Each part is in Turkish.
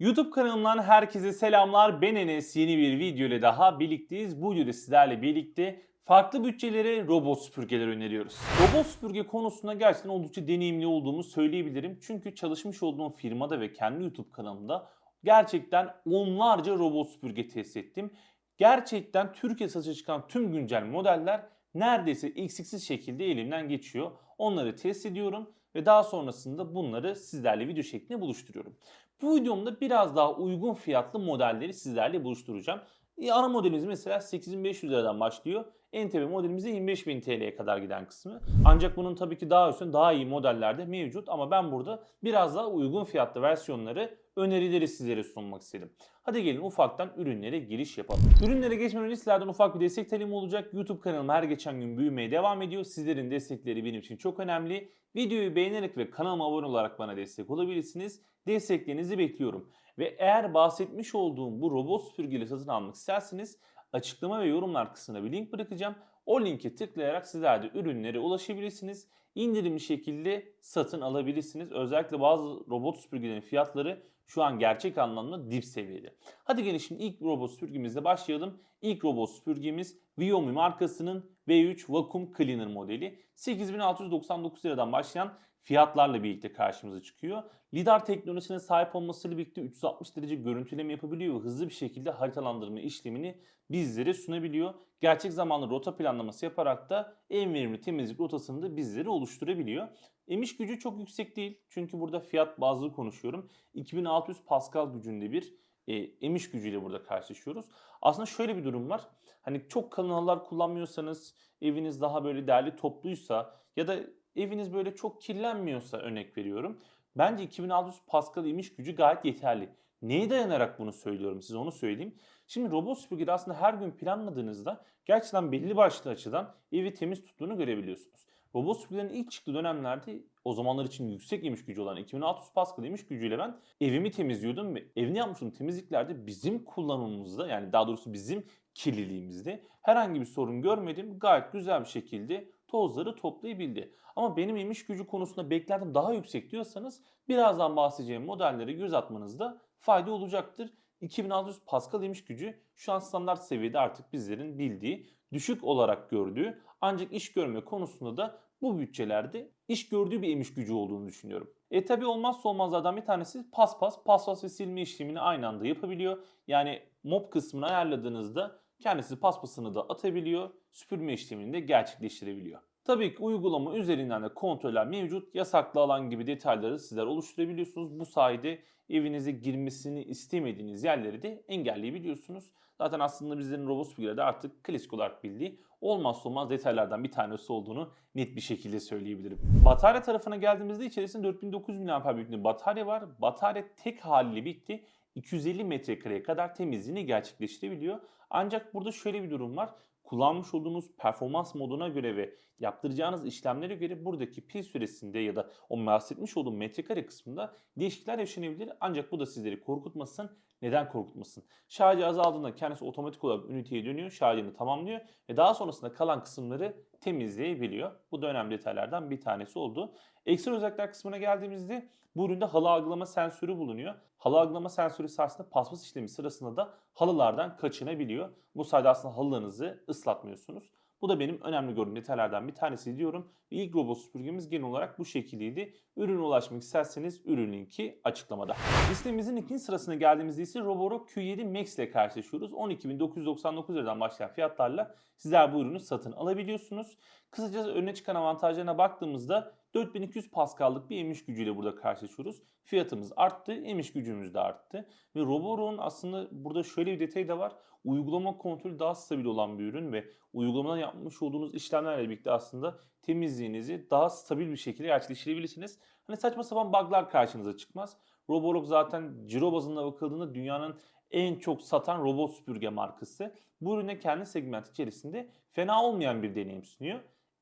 YouTube kanalımdan herkese selamlar. Ben Enes. Yeni bir video ile daha birlikteyiz. Bu videoda sizlerle birlikte farklı bütçelere robot süpürgeler öneriyoruz. Robot süpürge konusunda gerçekten oldukça deneyimli olduğumu söyleyebilirim. Çünkü çalışmış olduğum firmada ve kendi YouTube kanalımda gerçekten onlarca robot süpürge test ettim. Gerçekten Türkiye satışa çıkan tüm güncel modeller neredeyse eksiksiz şekilde elimden geçiyor. Onları test ediyorum ve daha sonrasında bunları sizlerle video şeklinde buluşturuyorum. Bu videomda biraz daha uygun fiyatlı modelleri sizlerle buluşturacağım. E, Ana modelimiz mesela 8500 liradan başlıyor. En tepe modelimizde 25.000 TL'ye kadar giden kısmı. Ancak bunun tabii ki daha üstün, daha iyi modellerde mevcut. Ama ben burada biraz daha uygun fiyatlı versiyonları, önerileri sizlere sunmak istedim. Hadi gelin ufaktan ürünlere giriş yapalım. Ürünlere geçmeden önce ufak bir destek talebim olacak. YouTube kanalım her geçen gün büyümeye devam ediyor. Sizlerin destekleri benim için çok önemli. Videoyu beğenerek ve kanalıma abone olarak bana destek olabilirsiniz. Desteklerinizi bekliyorum. Ve eğer bahsetmiş olduğum bu robot süpürgeleri satın almak isterseniz açıklama ve yorumlar kısmına bir link bırakacağım. O linke tıklayarak sizler de ürünlere ulaşabilirsiniz. İndirimli şekilde satın alabilirsiniz. Özellikle bazı robot süpürgelerin fiyatları şu an gerçek anlamda dip seviyede. Hadi gelin şimdi ilk robot süpürgemizle başlayalım. İlk robot süpürgemiz Viomi markasının V3 Vacuum Cleaner modeli. 8699 liradan başlayan fiyatlarla birlikte karşımıza çıkıyor. Lidar teknolojisine sahip olmasıyla birlikte 360 derece görüntüleme yapabiliyor ve hızlı bir şekilde haritalandırma işlemini bizlere sunabiliyor. Gerçek zamanlı rota planlaması yaparak da en verimli temizlik rotasını da bizlere oluşturabiliyor. Emiş gücü çok yüksek değil. Çünkü burada fiyat bazlı konuşuyorum. 2600 Pascal gücünde bir e, emiş gücüyle burada karşılaşıyoruz. Aslında şöyle bir durum var. Hani çok kalın halılar kullanmıyorsanız, eviniz daha böyle değerli topluysa ya da eviniz böyle çok kirlenmiyorsa örnek veriyorum. Bence 2600 Pascal emiş gücü gayet yeterli. Neye dayanarak bunu söylüyorum size onu söyleyeyim. Şimdi robot süpürgeyi aslında her gün planladığınızda gerçekten belli başlı açıdan evi temiz tuttuğunu görebiliyorsunuz. Robot süpürgelerin ilk çıktığı dönemlerde o zamanlar için yüksek emiş gücü olan 2600 Pascal emiş gücüyle ben evimi temizliyordum ve evini yapmıştım temizliklerde bizim kullanımımızda yani daha doğrusu bizim kirliliğimizde herhangi bir sorun görmedim. Gayet güzel bir şekilde tozları toplayabildi. Ama benim emiş gücü konusunda beklentim daha yüksek diyorsanız birazdan bahsedeceğim modellere göz atmanızda fayda olacaktır. 2600 Pascal emiş gücü şu an standart seviyede artık bizlerin bildiği, düşük olarak gördüğü ancak iş görme konusunda da bu bütçelerde iş gördüğü bir emiş gücü olduğunu düşünüyorum. E tabi olmazsa olmazlardan bir tanesi paspas. Paspas ve silme işlemini aynı anda yapabiliyor. Yani mop kısmını ayarladığınızda kendisi paspasını da atabiliyor, süpürme işlemini de gerçekleştirebiliyor. Tabii ki uygulama üzerinden de kontroller mevcut. Yasaklı alan gibi detayları sizler oluşturabiliyorsunuz. Bu sayede evinize girmesini istemediğiniz yerleri de engelleyebiliyorsunuz. Zaten aslında bizlerin robot süpürgelerde artık klasik olarak bildiği olmazsa olmaz detaylardan bir tanesi olduğunu net bir şekilde söyleyebilirim. Batarya tarafına geldiğimizde içerisinde 4900 mAh büyüklüğünde batarya var. Batarya tek haliyle bitti. 250 metrekareye kadar temizliğini gerçekleştirebiliyor. Ancak burada şöyle bir durum var. Kullanmış olduğunuz performans moduna göre ve yaptıracağınız işlemlere göre buradaki pil süresinde ya da o bahsetmiş olduğum metrekare kısmında değişiklikler yaşanabilir. Ancak bu da sizleri korkutmasın. Neden korkutmasın? Şarjı azaldığında kendisi otomatik olarak üniteye dönüyor, şarjını tamamlıyor ve daha sonrasında kalan kısımları temizleyebiliyor. Bu da önemli detaylardan bir tanesi oldu. Ekstra özellikler kısmına geldiğimizde bu üründe halı algılama sensörü bulunuyor. Halı algılama sensörü sayesinde paspas işlemi sırasında da halılardan kaçınabiliyor. Bu sayede aslında halılarınızı ıslatmıyorsunuz. Bu da benim önemli gördüğüm detaylardan bir tanesi diyorum. İlk robot süpürgemiz genel olarak bu şekildeydi. Ürüne ulaşmak isterseniz ürün linki açıklamada. Listemizin ikinci sırasına geldiğimizde ise Roboro Q7 Max ile karşılaşıyoruz. 12.999 liradan başlayan fiyatlarla sizler bu ürünü satın alabiliyorsunuz. Kısaca öne çıkan avantajlarına baktığımızda 4200 Pascal'lık bir emiş gücüyle burada karşılaşıyoruz. Fiyatımız arttı, emiş gücümüz de arttı. Ve Roboro'nun aslında burada şöyle bir detay da var. Uygulama kontrolü daha stabil olan bir ürün ve uygulamadan yapmış olduğunuz işlemlerle birlikte aslında temizliğinizi daha stabil bir şekilde gerçekleştirebilirsiniz. Hani saçma sapan bug'lar karşınıza çıkmaz. Roborock zaten ciro bazında bakıldığında dünyanın en çok satan robot süpürge markası. Bu ürüne kendi segment içerisinde fena olmayan bir deneyim sunuyor.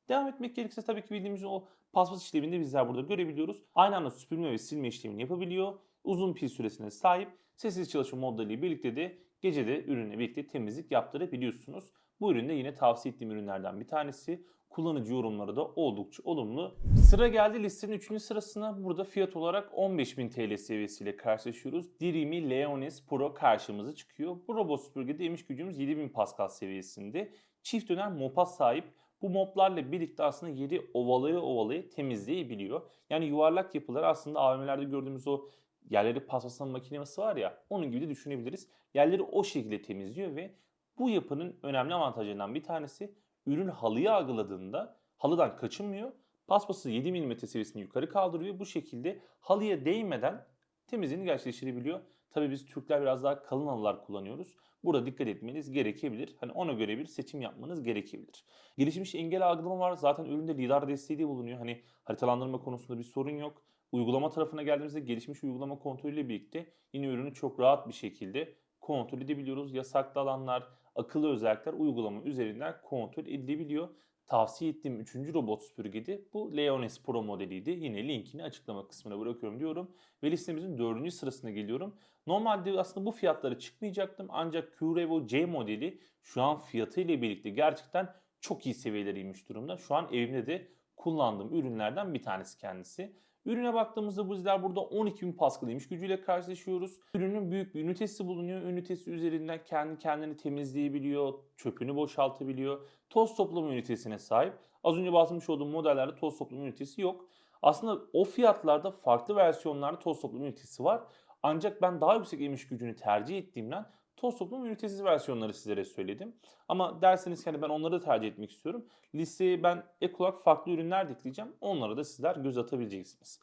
Devam etmek gerekirse tabii ki bildiğimiz o paspas işlemini bizler burada görebiliyoruz. Aynı anda süpürme ve silme işlemini yapabiliyor. Uzun pil süresine sahip. Sessiz çalışma modlarıyla birlikte de gece de ürünle birlikte temizlik yaptırabiliyorsunuz. Bu ürün de yine tavsiye ettiğim ürünlerden bir tanesi. Kullanıcı yorumları da oldukça olumlu. Sıra geldi listenin 3. sırasına. Burada fiyat olarak 15.000 TL seviyesiyle karşılaşıyoruz. Dirimi Leonis Pro karşımıza çıkıyor. Bu robot süpürgede emiş gücümüz 7000 Pascal seviyesinde. Çift dönem mopa sahip. Bu moplarla birlikte aslında yeri ovalaya ovalaya temizleyebiliyor. Yani yuvarlak yapılar aslında AVM'lerde gördüğümüz o yerleri paslasan makinesi var ya onun gibi de düşünebiliriz. Yerleri o şekilde temizliyor ve bu yapının önemli avantajlarından bir tanesi ürün halıyı algıladığında halıdan kaçınmıyor. Paspası 7 mm seviyesini yukarı kaldırıyor. Bu şekilde halıya değmeden temizliğini gerçekleştirebiliyor. Tabii biz Türkler biraz daha kalın halılar kullanıyoruz. Burada dikkat etmeniz gerekebilir. Hani ona göre bir seçim yapmanız gerekebilir. Gelişmiş engel algılama var. Zaten üründe lidar desteği de bulunuyor. Hani haritalandırma konusunda bir sorun yok. Uygulama tarafına geldiğimizde gelişmiş uygulama kontrolüyle birlikte yine ürünü çok rahat bir şekilde kontrol edebiliyoruz. Yasaklı alanlar, akıllı özellikler uygulama üzerinden kontrol edilebiliyor. Tavsiye ettiğim 3. robot süpürgede bu Leonis Pro modeliydi. Yine linkini açıklama kısmına bırakıyorum diyorum. Ve listemizin 4. sırasına geliyorum. Normalde aslında bu fiyatlara çıkmayacaktım ancak Curevo C modeli şu an fiyatı ile birlikte gerçekten çok iyi seviyelere inmiş durumda. Şu an evimde de kullandığım ürünlerden bir tanesi kendisi. Ürüne baktığımızda bizler burada 12.000 Pascal imiş gücüyle karşılaşıyoruz. Ürünün büyük bir ünitesi bulunuyor. Ünitesi üzerinden kendi kendini temizleyebiliyor, çöpünü boşaltabiliyor. Toz toplama ünitesine sahip. Az önce bahsetmiş olduğum modellerde toz toplama ünitesi yok. Aslında o fiyatlarda farklı versiyonlarda toz toplama ünitesi var. Ancak ben daha yüksek emiş gücünü tercih ettiğimden toz toplama ünitesiz versiyonları sizlere söyledim. Ama derseniz hani ben onları da tercih etmek istiyorum. Listeye ben ek olarak farklı ürünler de ekleyeceğim. Onlara da sizler göz atabileceksiniz.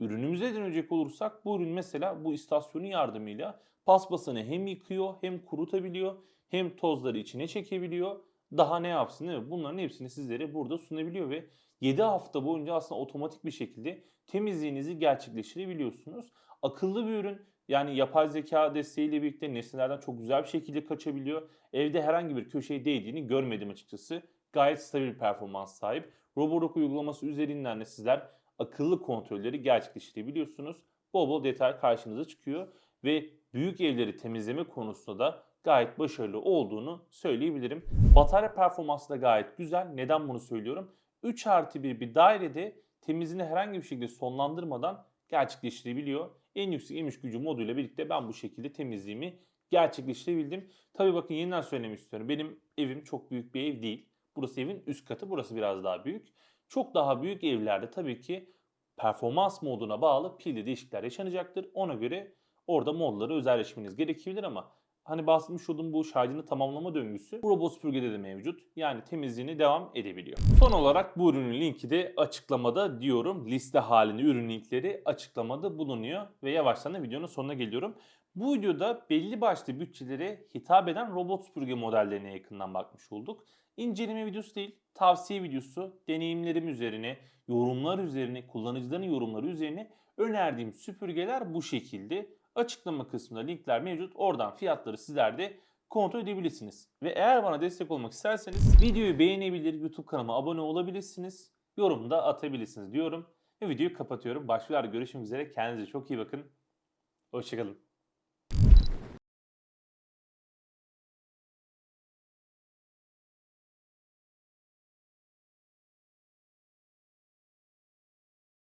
Ürünümüze dönecek olursak bu ürün mesela bu istasyonun yardımıyla paspasını hem yıkıyor hem kurutabiliyor hem tozları içine çekebiliyor. Daha ne yapsın değil mi? Bunların hepsini sizlere burada sunabiliyor ve 7 hafta boyunca aslında otomatik bir şekilde temizliğinizi gerçekleştirebiliyorsunuz. Akıllı bir ürün. Yani yapay zeka desteğiyle birlikte nesnelerden çok güzel bir şekilde kaçabiliyor. Evde herhangi bir köşeye değdiğini görmedim açıkçası. Gayet stabil performans sahip. Roborock uygulaması üzerinden de sizler akıllı kontrolleri gerçekleştirebiliyorsunuz. Bol bol detay karşınıza çıkıyor ve büyük evleri temizleme konusunda da gayet başarılı olduğunu söyleyebilirim. Batarya performansı da gayet güzel. Neden bunu söylüyorum? 3 artı 1 bir dairede temizliğini herhangi bir şekilde sonlandırmadan gerçekleştirebiliyor. En yüksek emiş gücü moduyla birlikte ben bu şekilde temizliğimi gerçekleştirebildim. Tabii bakın yeniden söylemek istiyorum. Benim evim çok büyük bir ev değil. Burası evin üst katı, burası biraz daha büyük. Çok daha büyük evlerde tabii ki performans moduna bağlı pilde değişiklikler yaşanacaktır. Ona göre orada modları özelleşmeniz gerekebilir ama hani bahsetmiş olduğum bu şarjını tamamlama döngüsü bu robot süpürgede de mevcut. Yani temizliğini devam edebiliyor. Son olarak bu ürünün linki de açıklamada diyorum. Liste halinde ürün linkleri açıklamada bulunuyor ve yavaştan da videonun sonuna geliyorum. Bu videoda belli başlı bütçelere hitap eden robot süpürge modellerine yakından bakmış olduk. İnceleme videosu değil, tavsiye videosu, deneyimlerim üzerine, yorumlar üzerine, kullanıcıların yorumları üzerine önerdiğim süpürgeler bu şekilde. Açıklama kısmında linkler mevcut. Oradan fiyatları sizler de kontrol edebilirsiniz. Ve eğer bana destek olmak isterseniz videoyu beğenebilir, YouTube kanalıma abone olabilirsiniz. Yorum da atabilirsiniz diyorum. Ve videoyu kapatıyorum. Başka videolarda görüşmek üzere. Kendinize çok iyi bakın. Hoşçakalın.